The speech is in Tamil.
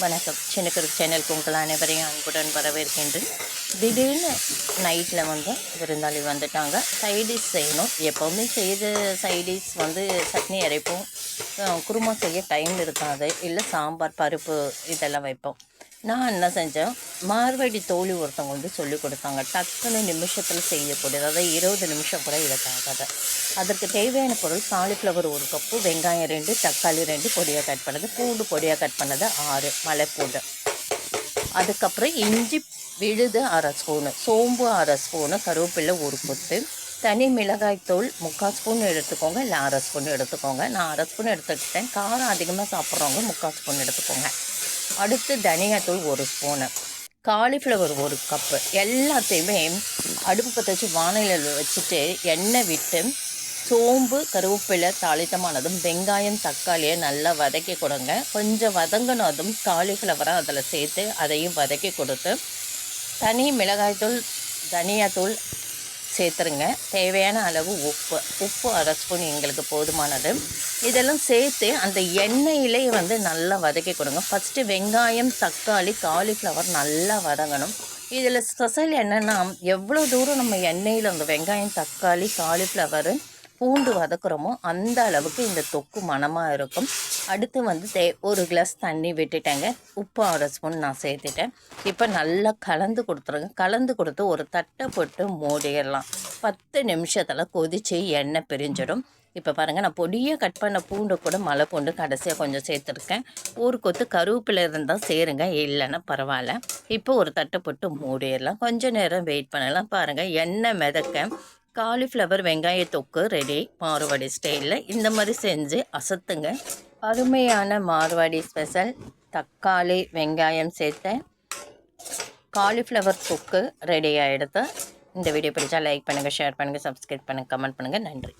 வணக்கம். சின்னக்கருக்கு சேனலுக்கு உங்கள் அனைவரையும் அன்புடன் வரவேற்கின்றேன். திடீர்னு நைட்டில் வந்து விருந்தாளி வந்துட்டாங்க. சைடிஷ் செய்யணும். எப்போவுமே செய்த சைடிஷ் வந்து சட்னி அரைப்போம். குருமா செய்ய டைம் இருக்காது. இல்லை சாம்பார் பருப்பு இதெல்லாம் வைப்போம். நான் என்ன செஞ்சேன்? மார்வாடி தோழி ஒருத்தவங்க வந்து சொல்லி கொடுத்தாங்க. டக்குன்னு நிமிஷத்தில் செய்யக்கூடியது அதாவது இருபது நிமிஷம் கூட இதுக்காகாது அதற்கு தேவையான பொருள் காலிஃப்ளவர் ஒரு கப்பு வெங்காயம் ரெண்டு தக்காளி ரெண்டு பொடியாக கட் பண்ணது பூண்டு பொடியாக கட் பண்ணது ஆறு மலைப்பூண்டு. அதுக்கப்புறம் இஞ்சி விழுது அரை ஸ்பூனு சோம்பு அரை ஸ்பூனு கருவேப்பிலை ஒரு கொத்து தனி மிளகாய்த்தூள் முக்கால் ஸ்பூன் எடுத்துக்கோங்க இல்லை அரை ஸ்பூன் எடுத்துக்கோங்க. நான் அரை ஸ்பூன் எடுத்துக்கிட்டேன். காரம் அதிகமாக சாப்பிட்றவங்க முக்கால் ஸ்பூன் எடுத்துக்கோங்க. அடுத்து தனியாத்தூள் ஒரு ஸ்பூனு. காலிஃப்ளவர் ஒரு கப்பு. எல்லாத்தையுமே அடுப்பு பற்ற வச்சு வானிலையில் வச்சுட்டு எண்ணெய் விட்டு சோம்பு கருவேப்பிலை தாளித்தமானதும் வெங்காயம் தக்காளியை நல்லா வதக்கி கொடுங்க. கொஞ்சம் வதங்கினதும் காலிஃப்ளவரை அதில் சேர்த்து அதையும் வதக்கி கொடுத்து தனி மிளகாய்த்தூள் தனியாத்தூள் சேர்த்துருங்க. தேவையான அளவு உப்பு. உப்பு அரை ஸ்பூன் எங்களுக்கு போதுமானது. இதெல்லாம் சேர்த்து அந்த எண்ணெயிலே வந்து நல்லா வதக்கி கொடுங்க. ஃபஸ்ட்டு வெங்காயம் தக்காளி காலிஃப்ளவர் நல்லா வதங்கணும். இதில் ஸ்பெஷல் என்னென்னா எவ்வளோ தூரம் நம்ம எண்ணெயில் அந்த வெங்காயம் தக்காளி காலிஃப்ளவரு பூண்டு வதக்குறோமோ அந்த அளவுக்கு இந்த தொக்கு மணமாக இருக்கும். அடுத்து வந்து தே ஒரு கிளாஸ் தண்ணி விட்டுட்டேங்க. உப்பு அரை ஸ்பூன் நான் சேர்த்துட்டேன். இப்போ நல்லா கலந்து கொடுத்துருங்க. கலந்து கொடுத்து ஒரு தட்டை போட்டு மூடிடலாம். பத்து நிமிஷத்தில் கொதித்து எண்ணெய் பிரிஞ்சிடும். இப்போ பாருங்கள் நான் பொடியாக கட் பண்ண பூண்டு கூட மலை பூண்டு கடைசியாக கொஞ்சம் சேர்த்துருக்கேன். ஒரு கொத்து கருவேப்பிலை இருந்தால் சேருங்க. இல்லைன்னா பரவாயில்ல. இப்போ ஒரு தட்டை போட்டு மூடிடலாம். கொஞ்சம் நேரம் வெயிட் பண்ணலாம். பாருங்கள் எண்ணெய் மிதக்க காலிஃப்ளவர் வெங்காய தொக்கு ரெடி மார்வாடி ஸ்டைலில் இந்த மாதிரி செஞ்சு அசத்துங்க. அருமையான மார்வாடி ஸ்பெஷல் தக்காளி வெங்காயம் சேர்த்த காலிஃப்ளவர் தொக்கு ரெடி ஆகிடுது இந்த வீடியோ பிடிச்சா லைக் பண்ணுங்கள் ஷேர் பண்ணுங்கள் சப்ஸ்கிரைப் பண்ணுங்கள் கமெண்ட் பண்ணுங்கள் நன்றி.